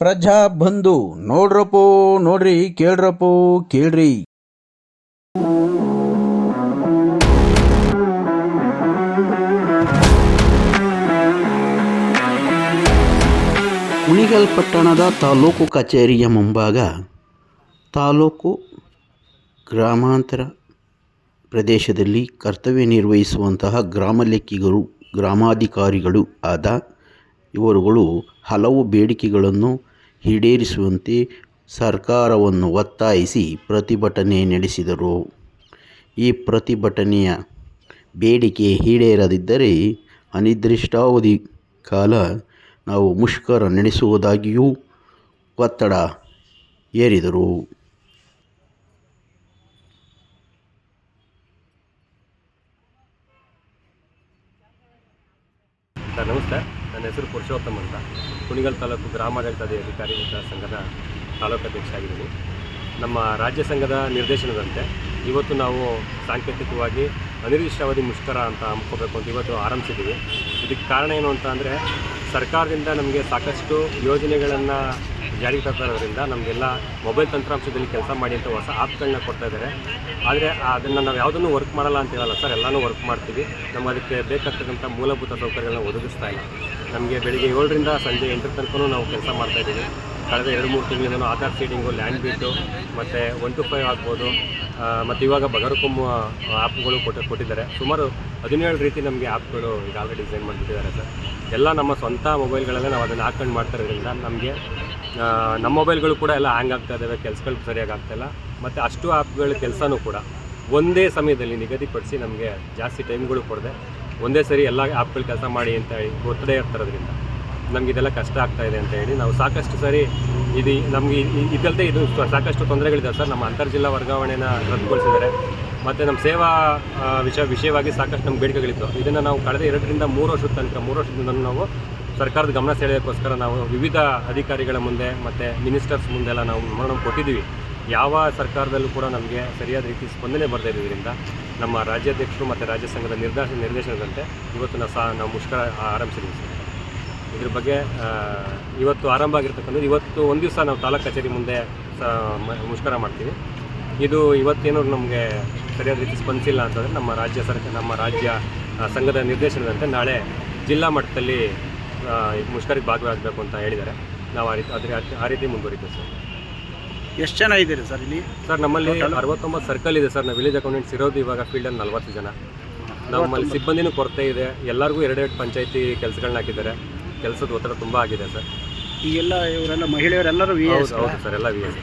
ಪ್ರಜಾ ಬಂಧು, ನೋಡ್ರಪ್ಪೋ, ನೋಡ್ರಿ, ಕೇಳ್ರಪ್ಪೋ, ಕೇಳ್ರಿ. ಕುಣಿಗಲ್ ಪಟ್ಟಣದ ತಾಲೂಕು ಕಚೇರಿಯ ಮುಂಭಾಗ, ತಾಲೂಕು ಗ್ರಾಮಾಂತರ ಪ್ರದೇಶದಲ್ಲಿ ಕರ್ತವ್ಯ ನಿರ್ವಹಿಸುವಂತಹ ಗ್ರಾಮ ಲೆಕ್ಕಿಗರು, ಗ್ರಾಮಾಧಿಕಾರಿಗಳು ಆದ ಇವರುಗಳು ಹಲವು ಬೇಡಿಕೆಗಳನ್ನು ಈಡೇರಿಸುವಂತೆ ಸರ್ಕಾರವನ್ನು ಒತ್ತಾಯಿಸಿ ಪ್ರತಿಭಟನೆ ನಡೆಸಿದರು. ಈ ಪ್ರತಿಭಟನೆಯ ಬೇಡಿಕೆ ಈಡೇರದಿದ್ದರೆ ಅನಿರ್ದಿಷ್ಟಾವಧಿ ಕಾಲ ನಾವು ಮುಷ್ಕರ ನಡೆಸುವುದಾಗಿಯೂ ಒತ್ತಡ ಏರಿದರು ನನ್ನ ಹೆಸರು ಪುರುಷೋತ್ತಮ್ ಅಂತ. ಕುಣಿಗಲ್ ತಾಲೂಕು ಗ್ರಾಮಾಡಳಿತ ಅಧಿಕಾರಿ ಸಂಘದ ತಾಲೂಕು ಅಧ್ಯಕ್ಷ ಆಗಿದ್ದೀನಿ. ನಮ್ಮ ರಾಜ್ಯ ಸಂಘದ ನಿರ್ದೇಶನದಂತೆ ಇವತ್ತು ನಾವು ಸಾಂಕೇತಿಕವಾಗಿ ಅನಿರ್ದಿಷ್ಟಾವಧಿ ಮುಷ್ಕರ ಅಂತ ಹಮ್ಕೋಬೇಕು ಅಂತ ಇವತ್ತು ಆರಂಭಿಸಿದ್ದೀವಿ. ಇದಕ್ಕೆ ಕಾರಣ ಏನು ಅಂತ ಅಂದರೆ, ಸರ್ಕಾರದಿಂದ ನಮಗೆ ಸಾಕಷ್ಟು ಯೋಜನೆಗಳನ್ನು ಜಾರಿಗೆ ತರ್ತಾ ನಮಗೆಲ್ಲ ಮೊಬೈಲ್ ತಂತ್ರಾಂಶದಲ್ಲಿ ಕೆಲಸ ಮಾಡಿ ಅಂತ ಹೊಸ ಆ್ಯಪ್ಗಳನ್ನ ಕೊಡ್ತಾ ಇದ್ದಾರೆ. ಆದರೆ ಅದನ್ನು ನಾವು ಯಾವುದನ್ನು ವರ್ಕ್ ಮಾಡಲ್ಲ ಅಂತ ಹೇಳಲ್ಲ ಸರ್. ಎಲ್ಲನೂ ವರ್ಕ್ ಮಾಡ್ತೀವಿ. ನಮ್ಮ ಅದಕ್ಕೆ ಬೇಕಾಗ್ತಕ್ಕಂಥ ಮೂಲಭೂತ ಸೌಕರ್ಯಗಳನ್ನ ಒದಗಿಸ್ತಾ ಇಲ್ಲ. ನಮಗೆ ಬೆಳಿಗ್ಗೆ ಏಳರಿಂದ ಸಂಜೆ ಎಂಟರ ತನಕ ನಾವು ಕೆಲಸ ಮಾಡ್ತಾ ಇದ್ದೀವಿ. ಕಳೆದ ಎರಡು, ಮೂರು ತಿಂಗಳಿಂದ ಆಧಾರ್ ಸೀಡಿಂಗು ಲ್ಯಾಂಡ್ ಬೀಟು ಮತ್ತು ಒನ್ ಟು ಫೈವ್ ಆಗ್ಬೋದು. ಮತ್ತು ಇವಾಗ ಬಗರಕೊಮ್ಮು ಆ್ಯಪ್ಗಳು ಕೊಟ್ಟು, ಕೊಟ್ಟಿದ್ದಾರೆ. ಸುಮಾರು ಹದಿನೇಳು ರೀತಿ ನಮಗೆ ಆ್ಯಪ್ಗಳು ಈಗ ಆಲ್ರೆಡಿ ಡಿಸೈನ್ ಮಾಡಿಬಿಟ್ಟಿದ್ದಾರೆ ಸರ್. ಎಲ್ಲ ನಮ್ಮ ಸ್ವಂತ ಮೊಬೈಲ್ಗಳಲ್ಲೇ ನಾವು ಅದನ್ನು ಹಾಕೊಂಡು ಮಾಡ್ತಾ ಇರೋದ್ರಿಂದ ನಮಗೆ ನಮ್ಮ ಮೊಬೈಲ್ಗಳು ಕೂಡ ಎಲ್ಲ ಹ್ಯಾಂಗ್ ಆಗ್ತಾ ಇದ್ದಾವೆ, ಕೆಲಸಗಳು ಸರಿಯಾಗಿ ಆಗ್ತಾಯಿಲ್ಲ ಮತ್ತು ಅಷ್ಟು ಆ್ಯಪ್ಗಳ ಕೆಲಸನೂ ಕೂಡ ಒಂದೇ ಸಮಯದಲ್ಲಿ ನಿಗದಿಪಡಿಸಿ ನಮಗೆ ಜಾಸ್ತಿ ಟೈಮ್ಗಳು ಕೊಡದೆ ಒಂದೇ ಸರಿ ಎಲ್ಲ ಆ್ಯಪ್ಗಳು ಕೆಲಸ ಮಾಡಿ ಅಂತ ಹೇಳಿ ಒತ್ತಡ ಇರ್ತಾರೋದ್ರಿಂದ ನಮ್ಗೆ ಇದೆಲ್ಲ ಕಷ್ಟ ಆಗ್ತಾ ಇದೆ ಅಂತ ಹೇಳಿ ನಾವು ಸಾಕಷ್ಟು ಸರಿ ಇದು ನಮಗೆ ಇದಲ್ಲದೆ ಇದು ಸಾಕಷ್ಟು ತೊಂದರೆಗಳಿದೆ ಸರ್. ನಮ್ಮ ಅಂತರ್ಜಿಲ್ಲಾ ವರ್ಗಾವಣೆನ ರದ್ದುಗೊಳಿಸಿದ್ದಾರೆ. ಮತ್ತು ನಮ್ಮ ಸೇವಾ ವಿಷಯ ವಿಷಯವಾಗಿ ಸಾಕಷ್ಟು ನಮ್ಮ ಬೇಡಿಕೆಗಳಿತ್ತು. ಇದನ್ನು ನಾವು ಕಳೆದ ಎರಡರಿಂದ ಮೂರು ವರ್ಷದ ತನಕ, ಮೂರು ವರ್ಷದಿಂದ ನಾವು ಸರ್ಕಾರದ ಗಮನ ಸೆಳೆಯೋಕ್ಕೋಸ್ಕರ ನಾವು ವಿವಿಧ ಅಧಿಕಾರಿಗಳ ಮುಂದೆ ಮತ್ತು ಮಿನಿಸ್ಟರ್ಸ್ ಮುಂದೆಲ್ಲ ನಾವು ಮರಣ ಕೊಟ್ಟಿದ್ದೀವಿ. ಯಾವ ಸರ್ಕಾರದಲ್ಲೂ ಕೂಡ ನಮಗೆ ಸರಿಯಾದ ರೀತಿ ಸ್ಪಂದನೆ ಬರ್ತಾ ಇರೋದ್ರಿಂದ ನಮ್ಮ ರಾಜ್ಯಾಧ್ಯಕ್ಷರು ಮತ್ತು ರಾಜ್ಯ ಸಂಘದ ನಿರ್ದೇಶ ನಿರ್ದೇಶನದಂತೆ ಇವತ್ತು ನಾವು ಸಹ, ನಾವು ಮುಷ್ಕರ ಆರಂಭಿಸಿದ್ವಿ ಸರ್. ಇದ್ರ ಬಗ್ಗೆ ಇವತ್ತು ಆರಂಭ ಆಗಿರ್ತಕ್ಕಂಥದ್ದು, ಇವತ್ತು ಒಂದು ದಿವಸ ನಾವು ತಾಲೂಕು ಕಚೇರಿ ಮುಂದೆ ಸ ಮುಷ್ಕರ ಮಾಡ್ತೀವಿ. ಇದು ಇವತ್ತೇನೋ ನಮಗೆ ಸರಿಯಾದ ರೀತಿ ಸ್ಪಂದಿಸಿಲ್ಲ ಅಂತಂದರೆ ನಮ್ಮ ರಾಜ್ಯ ಸರ್ಕಾರ ನಮ್ಮ ರಾಜ್ಯ ಸಂಘದ ನಿರ್ದೇಶನದಂತೆ ನಾಳೆ ಜಿಲ್ಲಾ ಮಟ್ಟದಲ್ಲಿ ಮುಷ್ಕರಕ್ಕೆ ಭಾಗವಾಗಬೇಕು ಅಂತ ಹೇಳಿದ್ದಾರೆ. ನಾವು ಆ ರೀತಿ, ಅದ್ರ, ಆ ರೀತಿ ಮುಂದುವರಿತೀವಿ ಸರ್. ಎಷ್ಟು ಜನ ಇದ್ದೀರಿ ಸರ್ ಇಲ್ಲಿ? ಸರ್ ನಮ್ಮಲ್ಲಿ ಅರವತ್ತೊಂಬತ್ತು ಸರ್ಕಲ್ ಇದೆ ಸರ್. ನಾವು ವಿಲೇಜ್ ಅಕೌಂಟೆಂಟ್ಸ್ ಇರೋದು ಇವಾಗ ಫೀಲ್ಡಲ್ಲಿ ನಲ್ವತ್ತು ಜನ. ನಮ್ಮಲ್ಲಿ ಸಿಬ್ಬಂದಿನೂ ಕೊರತೆ ಇದೆ. ಎಲ್ಲರಿಗೂ ಎರಡೆರಡು ಪಂಚಾಯತಿ ಕೆಲಸಗಳನ್ನ ಹಾಕಿದ್ದಾರೆ. ಕೆಲಸದ ಒತ್ತಡ ತುಂಬ ಆಗಿದೆ ಸರ್. ಈಗೆಲ್ಲ ಇವರೆಲ್ಲ ಮಹಿಳೆಯರೆಲ್ಲರೂ ವಿ ಹೌದು ಸರ್. ಎಲ್ಲ ವಿ ಎಸ್